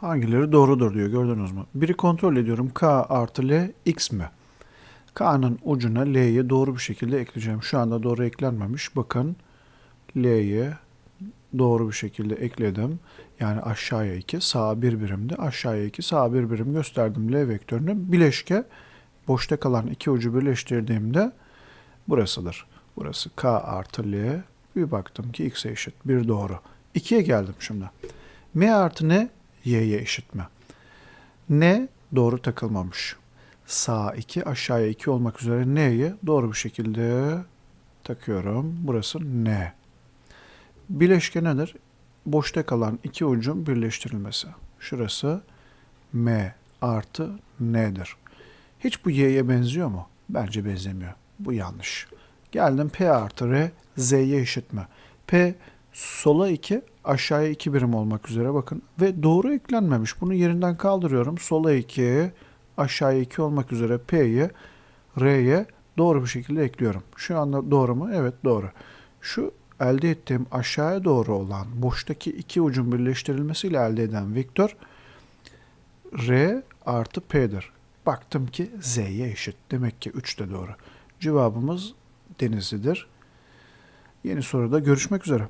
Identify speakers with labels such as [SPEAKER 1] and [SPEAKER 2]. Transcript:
[SPEAKER 1] Hangileri doğrudur diyor gördünüz mü? Biri kontrol ediyorum. K artı L x mi? K'nın ucuna L'yi doğru bir şekilde ekleyeceğim. Şu anda doğru eklenmemiş. Bakın L'yi doğru bir şekilde ekledim. Yani aşağıya 2, sağa 1 birimdi. Aşağıya 2, sağa 1 birim gösterdim L vektörünü. Bileşke boşta kalan iki ucu birleştirdiğimde burasıdır. Burası K artı L. Bir baktım ki X'e eşit. Bir doğru. 2'ye geldim şimdi. M artı N Y'ye eşit mi? N doğru takılmamış. Sağ 2, aşağıya 2 olmak üzere N'yi doğru bir şekilde takıyorum. Burası N. Bileşke nedir? Boşta kalan iki ucun birleştirilmesi. Şurası M artı N'dir. Hiç bu Y'ye benziyor mu? Bence benzemiyor. Bu yanlış. Geldim P artı R Z'ye eşit mi? P sola 2 aşağıya 2 birim olmak üzere bakın. Ve doğru eklenmemiş. Bunu yerinden kaldırıyorum. Sola 2 aşağıya 2 olmak üzere P'yi R'ye doğru bir şekilde ekliyorum. Şu anda doğru mu? Evet doğru. Şu elde ettiğim aşağıya doğru olan boştaki iki ucun birleştirilmesiyle elde eden vektör R artı P'dir. Baktım ki Z'ye eşit. Demek ki 3 de doğru. Cevabımız Denizli'dir. Yeni soruda görüşmek üzere.